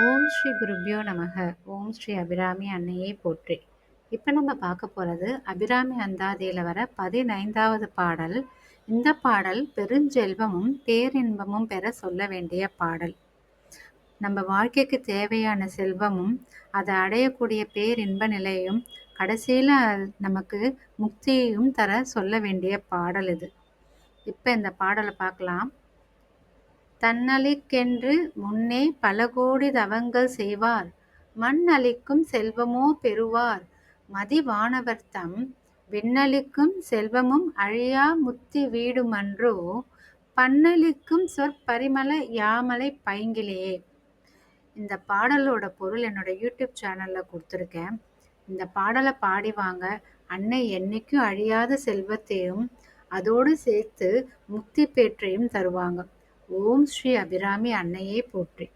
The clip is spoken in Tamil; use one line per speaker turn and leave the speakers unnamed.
ஓம் ஸ்ரீ குருப்யோ நமக. ஓம் ஸ்ரீ அபிராமி அன்னையே போற்றி. இப்போ நம்ம பார்க்க போகிறது அபிராமி அந்தாதியில் வர பதினைந்தாவது பாடல். இந்த பாடல் பெருஞ்செல்வமும் பேரின்பமும் பெற சொல்ல வேண்டிய பாடல். நம்ம வாழ்க்கைக்கு தேவையான செல்வமும் அதை அடையக்கூடிய பேரின்ப நிலையும் கடைசியில் நமக்கு முக்தியையும் தர சொல்ல வேண்டிய பாடல் இது. இப்போ இந்த பாடலை பார்க்கலாம். தன்னளிக்கென்று முன்னே பல கோடி தவங்கள் செய்வார். மண்ணளிக்கும் செல்வமோ பெறுவார். மதிவானவர்தம் விண்ணளிக்கும் செல்வமும் அழியா முத்தி வீடுமன்றோ பன்னளிக்கும் சொற்பரிமள யாமலை பைங்கிலேயே இந்த பாடலோட பொருள் என்னோட யூடியூப் சேனலில் கொடுத்துருக்கேன். இந்த பாடலை பாடி வாங்க அன்னை என்னைக்கும் அழியாத செல்வத்தையும் அதோடு சேர்த்து முக்தி பேற்றையும் தருவாங்க. ஓம் ஸ்ரீ அபிராமி அன்னையே போற்றி.